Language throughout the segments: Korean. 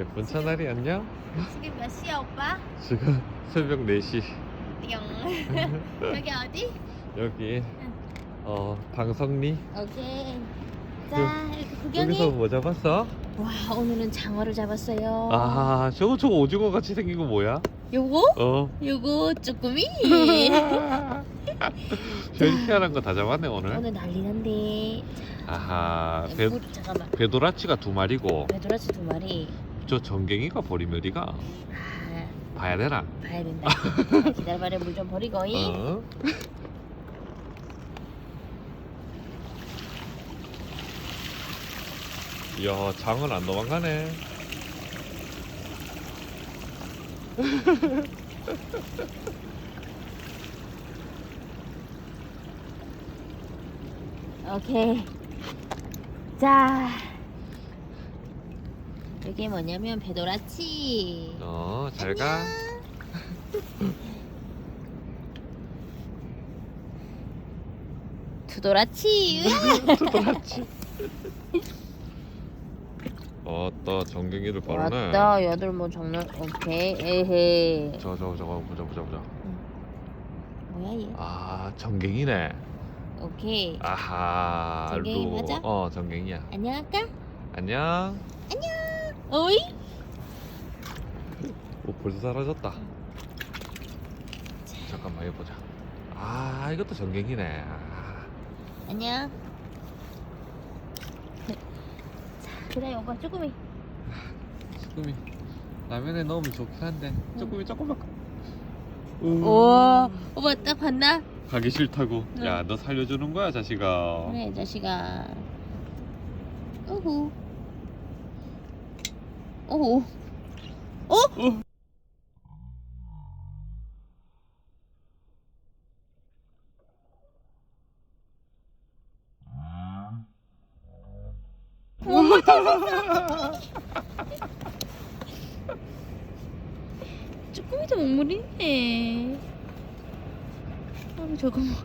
예쁜 차나리 안녕? 지금 몇 시야 오빠? 지금 새벽 4시. 띵 여기 어디? 여기 어 방석리. 오케이 자 이렇게 구경해. 여기서 뭐 잡았어? 와 오늘은 장어를 잡았어요. 아 저거 저거 오징어 같이 생긴 거 뭐야? 요거? 어. 요거 쭈꾸미. 제일 희한한 거 다 잡았네 오늘. 오늘 난리 난데. 아하 배, 물, 잠깐만. 배도라치가 두 마리고. 배도라치 두 마리 저 전갱이가 보리멸이가? 아 봐야 되나? 봐야 된다. 기다려봐라 물 좀 버리고. 이 어? 이야 장은 안 도망가네. 오케이. 자 이게 뭐냐면 배도라치. 어 잘 가. 두도라치. 도라치. 어따 전갱이를 바르네. 왔다 여덟 뭐 정렬 오케이 에헤. 저거 저거 저거 보자 보자 보자. 뭐야 얘? 아 전갱이네. 오케이. 아하 알루. 맞아? 어 전갱이야. 안녕할까? 안녕 어이? 오 벌써 사라졌다. 잠깐만 해보자. 아 이것도 전갱이네. 아, 안녕. 자 그래 오빠 쭈꾸미. 쭈꾸미. 라면에 넣으면 좋긴 한데 쭈꾸미 조금만 우와 오빠 딱 봤나? 가기 싫다고. 응. 야 너 살려주는 거야 자식아. 그래 자식아. 오호 오호 어? 어머 잘했어 쭈꾸미도 먹물이네 아 저거 뭐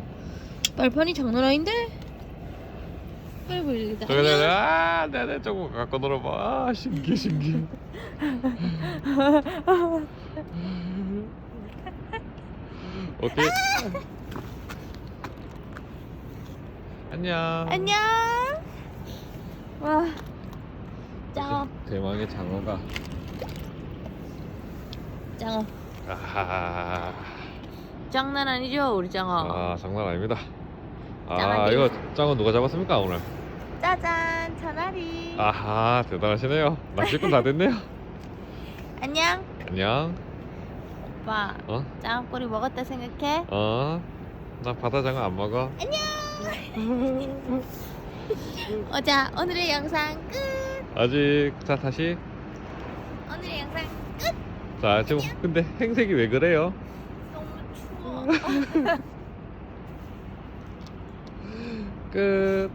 발판이 장난 아닌데? 보여주겠다 저기 내가 아 내내 조금 갖고 놀아봐. 아 신기해 신기해 오케이 안녕. 안녕. 와. 짱어 대망의 장어가. 짱어 아하 장난 아니죠 우리 짱어. 아 장난 아닙니다 아 짱아지. 이거 장어 누가 잡았습니까 오늘? 짜잔 천아리. 아하 대단하시네요. 낚시꾼 다 됐네요. 안녕. 안녕. 오빠 어? 짱어 꼬리 먹었다 생각해? 어? 나 바다 장어 안 먹어? 어자 오늘의 영상 끝. 아직 자 다시. 오늘의 영상 자 지금 근데 행색이 왜 그래요? 너무 추워 끝